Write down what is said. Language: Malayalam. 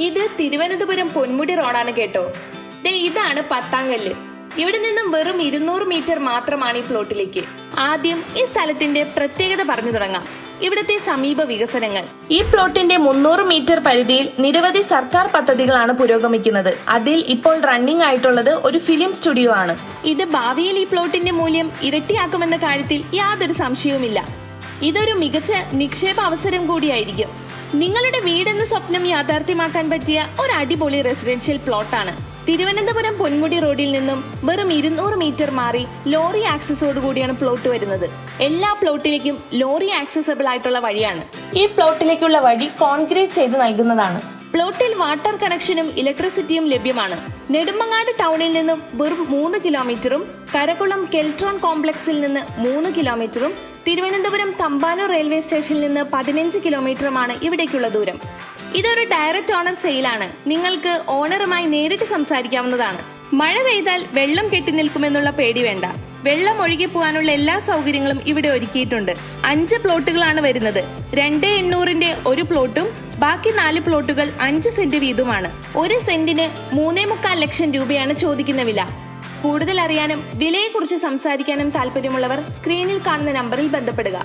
ഇത് തിരുവനന്തപുരം പൊന്മുടി റോഡാണ് കേട്ടോ. ദേ ഇതാണ് പത്താങ്കല്ല്. ഇവിടെ നിന്നും വെറും ഇരുന്നൂറ് മീറ്റർ മാത്രമാണ് ഈ പ്ലോട്ടിലേക്ക്. ആദ്യം ഈ സ്ഥലത്തിന്റെ പ്രത്യേകത പറഞ്ഞു തുടങ്ങാം. ഇവിടുത്തെ സമീപ വികസനങ്ങൾ. ഈ പ്ലോട്ടിന്റെ മുന്നൂറ് മീറ്റർ പരിധിയിൽ നിരവധി സർക്കാർ പദ്ധതികളാണ് പുരോഗമിക്കുന്നത്. അതിൽ ഇപ്പോൾ റണ്ണിംഗ് ആയിട്ടുള്ളത് ഒരു ഫിലിം സ്റ്റുഡിയോ ആണ്. ഇത് ഭാവിയിൽ ഈ പ്ലോട്ടിന്റെ മൂല്യം ഇരട്ടിയാക്കുമെന്ന കാര്യത്തിൽ യാതൊരു സംശയവുമില്ല. ഇതൊരു മികച്ച നിക്ഷേപ അവസരം കൂടിയായിരിക്കും. നിങ്ങളുടെ വീടെന്ന സ്വപ്നം യാഥാർത്ഥ്യമാക്കാൻ പറ്റിയ ഒരു അടിപൊളി റെസിഡൻഷ്യൽ പ്ലോട്ടാണ് തിരുവനന്തപുരം പൊന്മുടി റോഡിൽ നിന്നും വെറും ഇരുന്നൂറ് മീറ്റർ മാറി ലോറി ആക്സസോട് കൂടിയാണ് പ്ലോട്ട് വരുന്നത്. എല്ലാ പ്ലോട്ടിലേക്കും ലോറി ആക്സസബിൾ ആയിട്ടുള്ള വഴിയാണ്. ഈ പ്ലോട്ടിലേക്കുള്ള വഴി കോൺക്രീറ്റ് ചെയ്ത് നൽകുന്നതാണ്. പ്ലോട്ടിൽ വാട്ടർ കണക്ഷനും ഇലക്ട്രിസിറ്റിയും ലഭ്യമാണ്. നെടുമങ്ങാട് ടൗണിൽ നിന്നും വെറും മൂന്ന് കിലോമീറ്ററും കരകുളം കെൽട്രോൺ കോംപ്ലക്സിൽ നിന്ന് മൂന്ന് കിലോമീറ്ററും തിരുവനന്തപുരം തമ്പാനൂർ റെയിൽവേ സ്റ്റേഷനിൽ നിന്ന് പതിനഞ്ച് കിലോമീറ്ററുമാണ് ഇവിടേക്കുള്ള ദൂരം. ഇതൊരു ഡയറക്റ്റ് ഓണർ സെയിലാണ്. നിങ്ങൾക്ക് ഓണറുമായി നേരിട്ട് സംസാരിക്കാവുന്നതാണ്. മഴ പെയ്താൽ വെള്ളം കെട്ടി നിൽക്കുമെന്നുള്ള പേടി വേണ്ട. വെള്ളം ഒഴുകി പോകാനുള്ള എല്ലാ സൗകര്യങ്ങളും ഇവിടെ ഒരുക്കിയിട്ടുണ്ട്. അഞ്ച് പ്ലോട്ടുകളാണ് വരുന്നത്. രണ്ട് എണ്ണൂറിന്റെ ഒരു പ്ലോട്ടും ബാക്കി നാല് പ്ലോട്ടുകൾ അഞ്ച് സെന്റ് വീതമാണ് ഒരു സെന്റിന് മൂന്നേ മുക്കാൽ ലക്ഷം രൂപയാണ് ചോദിക്കുന്ന വില. കൂടുതൽ അറിയാനും വിലയെക്കുറിച്ച് സംസാരിക്കാനും താല്പര്യമുള്ളവർ സ്ക്രീനിൽ കാണുന്ന നമ്പറിൽ ബന്ധപ്പെടുക.